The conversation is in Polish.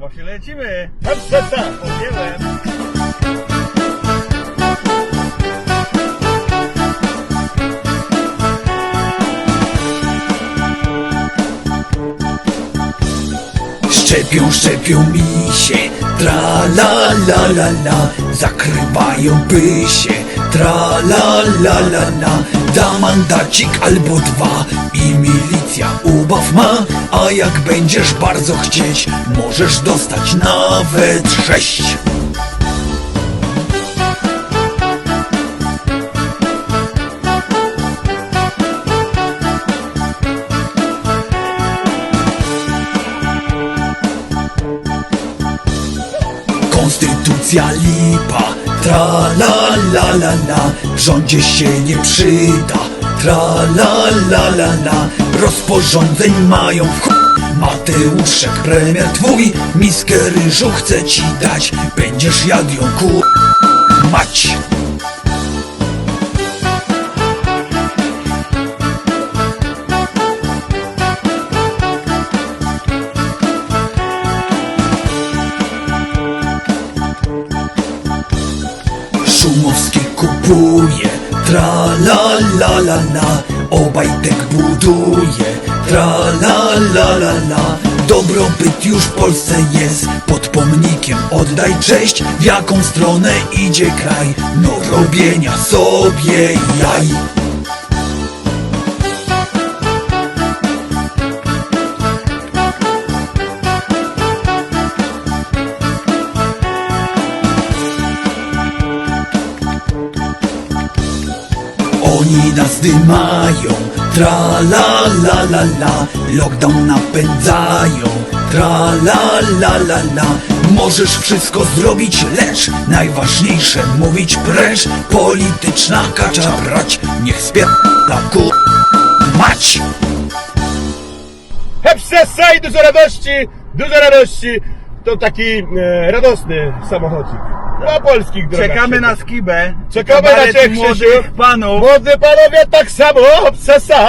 właśnie lecimy. Chodź, sesa! Podjęłem. Szczepią, szczepią mi się, tra la la la la Zakrywają pysie, tra la la la la. Da mandacik albo dwa. I milicja ubaw ma. A jak będziesz bardzo chcieć, możesz dostać nawet sześć. Konstytucja lipa, tra la la la la. Rządzie się nie przyda, tra la la la la. Rozporządzeń mają w chuj Mateuszek, premier twój. Miskę ryżu chce ci dać. Będziesz jadł ją ku... Szumowski kupuje, tra la la la la Obajtek buduje, tra la la la la. Dobrobyt już w Polsce jest, pod pomnikiem. Oddaj cześć W jaką stronę idzie kraj, no robienia sobie jaj Oni nas dymają, tra la la la la Lockdown napędzają, tra la la la la Możesz wszystko zrobić, lecz najważniejsze mówić precz Polityczna kacza brać, niech spierdala kur... mać Hep sesa i dużo radości! Dużo radości! To taki e, radosny samochodzik. Na polskich drogach. Czekamy na skibę. Czekamy na Kabaret cię, młodych Krzysiu. panów. Młodzy panowie tak samo, hop sesa!